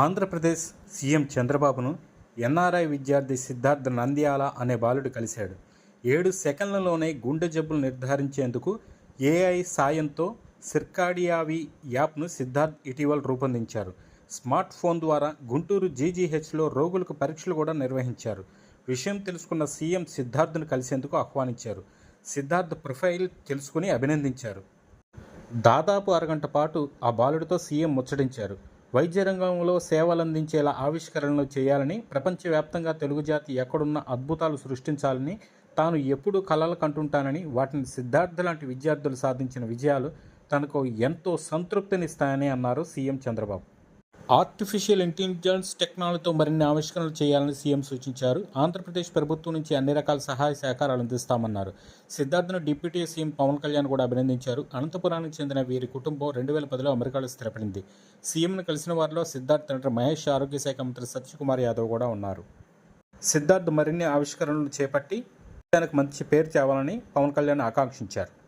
Andhra Pradesh CM చంద్రబాబును NRI విద్యార్థి సిద్ధార్థ్ నంద్యాల అనే బాలుడు కలిశాడు. ఏడు సెకండ్లలోనే గుండె జబ్బులు నిర్ధారించేందుకు ఏఐ సాయంతో సిర్కాడియావి యాప్ను సిద్ధార్థ్ ఇటీవల రూపొందించారు. స్మార్ట్ ఫోన్ ద్వారా గుంటూరు జీజీహెచ్లో రోగులకు పరీక్షలు కూడా నిర్వహించారు. విషయం తెలుసుకున్న సీఎం సిద్ధార్థును కలిసేందుకు ఆహ్వానించారు. సిద్ధార్థ్ ప్రొఫైల్ తెలుసుకుని అభినందించారు. దాదాపు అరగంట పాటు ఆ బాలుడితో సీఎం ముచ్చటించారు. వైద్య రంగంలో సేవలందించేలా ఆవిష్కరణలు చేయాలని ప్రపంచవ్యాప్తంగా తెలుగు జాతి ఎక్కడున్న అద్భుతాలు సృష్టించాలని తాను ఎప్పుడూ కలలు కంటుంటానని వాటిని సిద్ధార్థ లాంటి విద్యార్థులు సాధించిన విజయాలు తనకు ఎంతో సంతృప్తినిస్తాయని అన్నారు సీఎం చంద్రబాబు. ఆర్టిఫిషియల్ ఇంటెలిజెన్స్ టెక్నాలజీతో మరిన్ని ఆవిష్కరణలు చేయాలని సీఎం సూచించారు. ఆంధ్రప్రదేశ్ ప్రభుత్వం నుంచి అన్ని రకాల సహాయ సహకారాలు అందిస్తామన్నారు. సిద్ధార్థను డిప్యూటీ సీఎం పవన్ కళ్యాణ్ కూడా అభినందించారు. అనంతపురానికి చెందిన వీరి కుటుంబం రెండు వేల పదిలో అమెరికాలో స్థిరపడింది. సీఎంను కలిసిన వారిలో సిద్ధార్థ్ తండ్రి మహేష్ ఆరోగ్య శాఖ మంత్రి సత్యకుమార్ యాదవ్ కూడా ఉన్నారు. సిద్ధార్థ్ మరిన్ని ఆవిష్కరణలు చేపట్టి తనకు మంచి పేరు తేవాలని పవన్ కళ్యాణ్ ఆకాంక్షించారు.